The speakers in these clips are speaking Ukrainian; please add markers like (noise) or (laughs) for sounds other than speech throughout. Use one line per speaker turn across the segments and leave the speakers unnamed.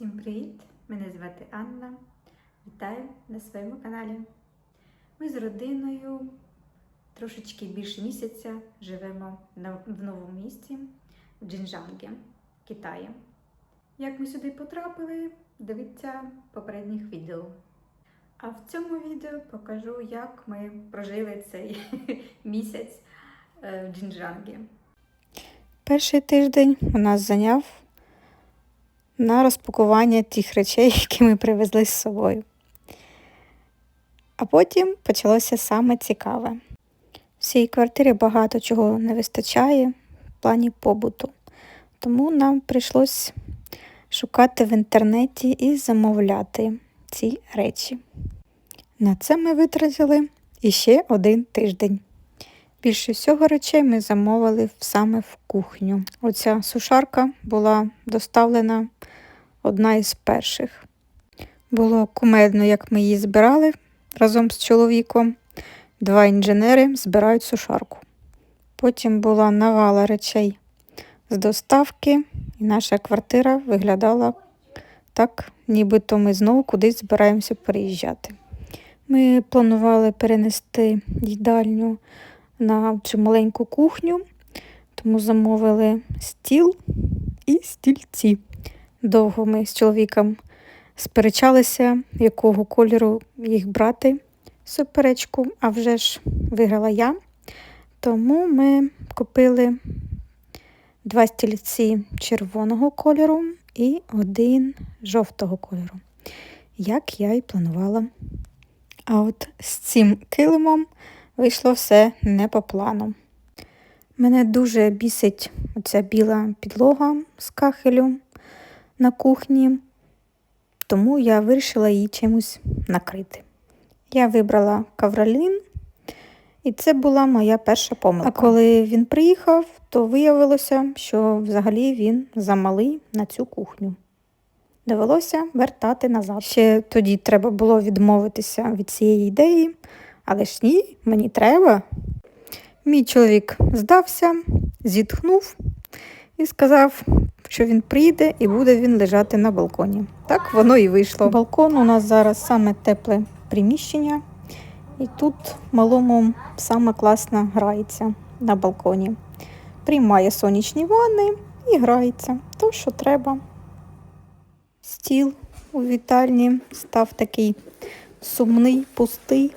Всім привіт! Мене звати Анна. Вітаю на своєму каналі. Ми з родиною трошечки більше місяця живемо в новому місті в Джинжангі, Китаї. Як ми сюди потрапили, дивіться попередніх відео. А в цьому відео покажу, як ми прожили цей (laughs) місяць е, в Джинжангі. Перший тиждень у нас зайняв на розпакування тих речей, (laughs) які ми привезли з собою. А потім почалося саме цікаве. В цій квартирі багато чого не вистачає в плані побуту. Тому нам прийшлось шукати в інтернеті і замовляти ці речі. На це ми витратили іще один тиждень. Більше всього речей ми замовили саме в кухню. Оця сушарка була доставлена одна із перших. Було кумедно, як ми її збирали разом з чоловіком. Два інженери збирають сушарку. Потім була навала речей з доставки, і наша квартира виглядала так, нібито ми знову кудись збираємося переїжджати. Ми планували перенести їдальню на цю маленьку кухню, тому замовили стіл і стільці. Довго ми з чоловіком сперечалися, якого кольору їх брати суперечку, а вже ж виграла я. Тому ми купили два стільці червоного кольору і один жовтого кольору, як я і планувала. А от з цим килимом вийшло все не по плану. Мене дуже бісить оця біла підлога з кахелю на кухні, тому я вирішила її чимось накрити. Я вибрала кавролін, і це була моя перша помилка. А коли він приїхав, то виявилося, що взагалі він замалий на цю кухню. Довелося вертати назад. Ще тоді треба було відмовитися від цієї ідеї, але ж ні, мені треба. Мій чоловік здався, зітхнув і сказав, що він прийде і буде він лежати на балконі. Так воно і вийшло. Балкон у нас зараз саме тепле приміщення, і тут малому саме класно грається на балконі. Приймає сонячні ванни і грається. То, що треба. Стіл у вітальні став такий сумний, пустий,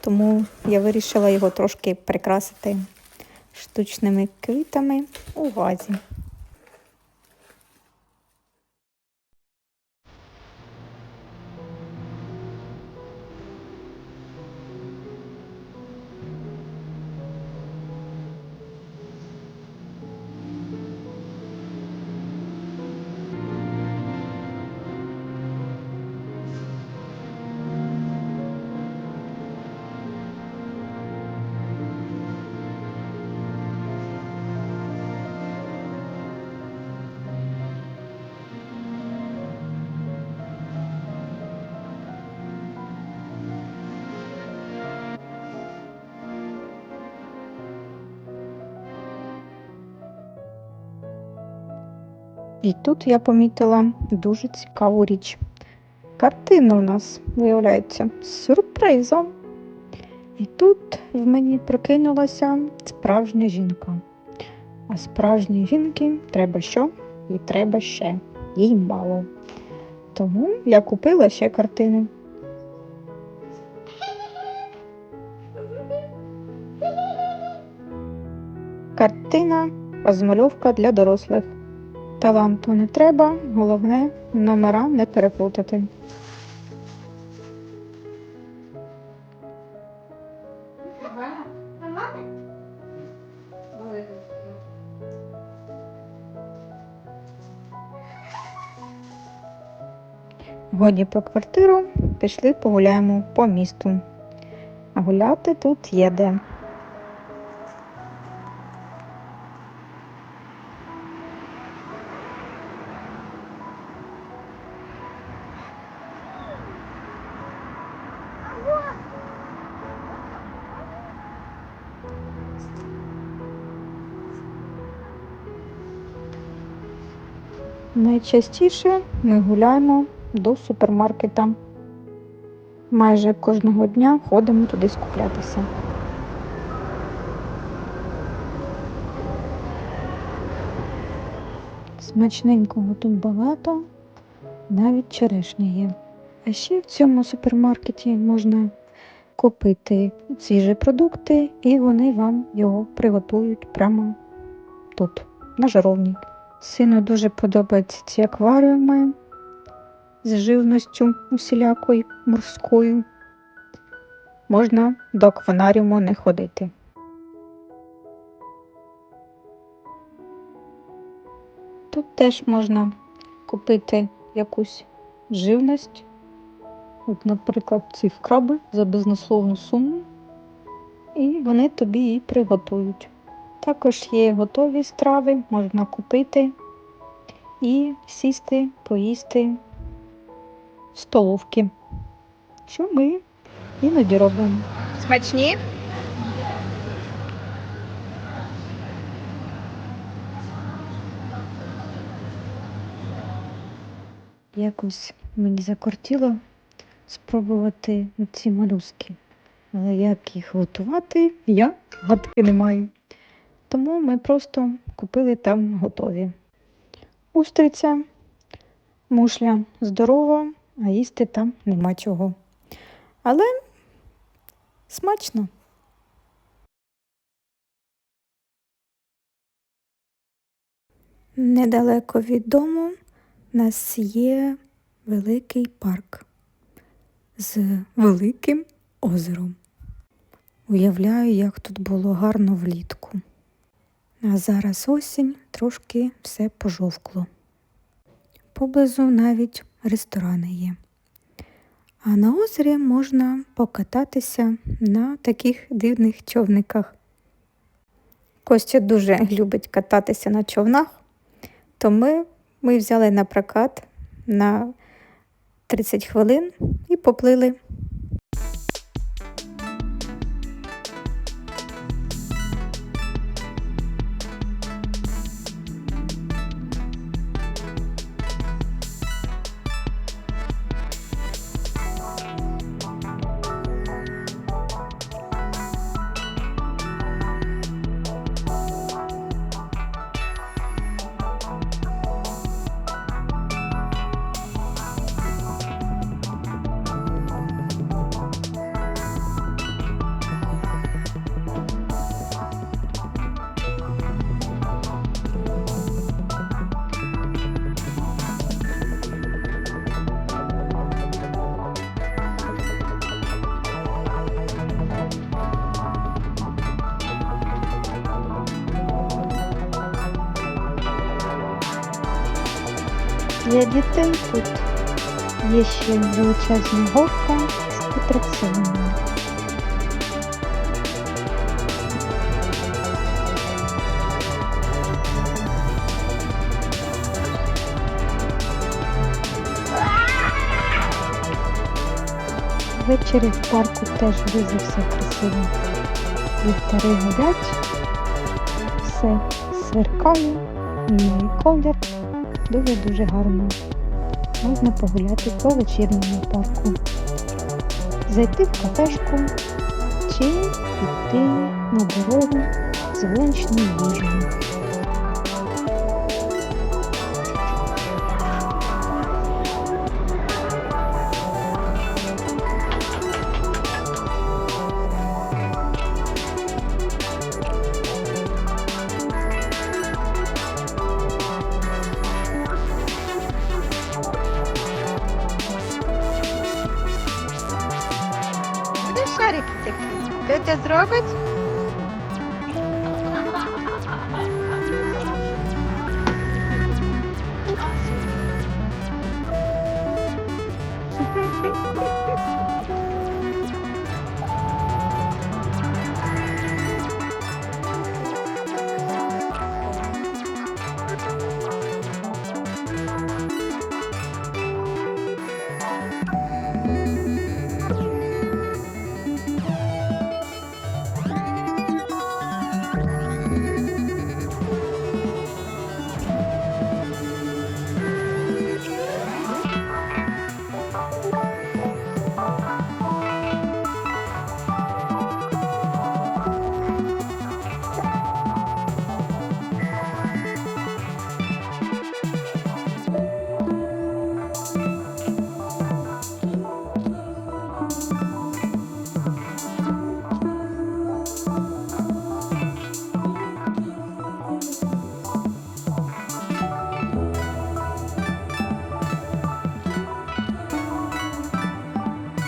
тому я вирішила його трошки прикрасити штучними квітами у вазі. І тут я помітила дуже цікаву річ. Картина у нас виявляється з сюрпризом. І тут в мені прокинулася справжня жінка. А справжній жінки треба що? І треба ще. Їй мало. Тому я купила ще картини. Картина розмальовка для дорослих. Таланту не треба, головне номера не переплутати. Годі про квартиру пішли погуляємо по місту. А гуляти тут є де. Найчастіше ми гуляємо до супермаркета. Майже кожного дня ходимо туди скуплятися. Смачненького тут багато, навіть черешня є. А ще в цьому супермаркеті можна купити свіжі продукти, і вони вам його приготують прямо тут, на жаровні. Сину дуже подобаються ці акваріуми з живністю усілякою морською. Можна до акванаріуму не ходити. Тут теж можна купити якусь живність. От, наприклад, ці краби за безнасловну суму, і вони тобі її приготують. Також є готові страви, можна купити і сісти, поїсти в столовки, що ми іноді робимо.
Смачні?
Якось мені закортіло спробувати ці малюски. Але як їх готувати, я гадки не маю. Тому ми просто купили там готові. Устриця, мушля здорова, а їсти там нема чого. Але смачно. Недалеко від дому у нас є великий парк з великим озером. Уявляю, як тут було гарно влітку. А зараз осінь трошки все пожовкло. Поблизу навіть ресторани є. А на озері можна покататися на таких дивних човниках. Костя дуже любить кататися на човнах, то ми, ми взяли на прокат на 30 хвилин і поплили. Для дітей тут є ще величезна горка з атракціонами. Ввечері в парку теж дуже все красиво. Ліхтари горять, все сверкає, мій колір дуже-дуже гарно. Можна погуляти по вечірньому парку, зайти в кафешку чи піти на дорогу з вуличною їжею.
Тетя зробить?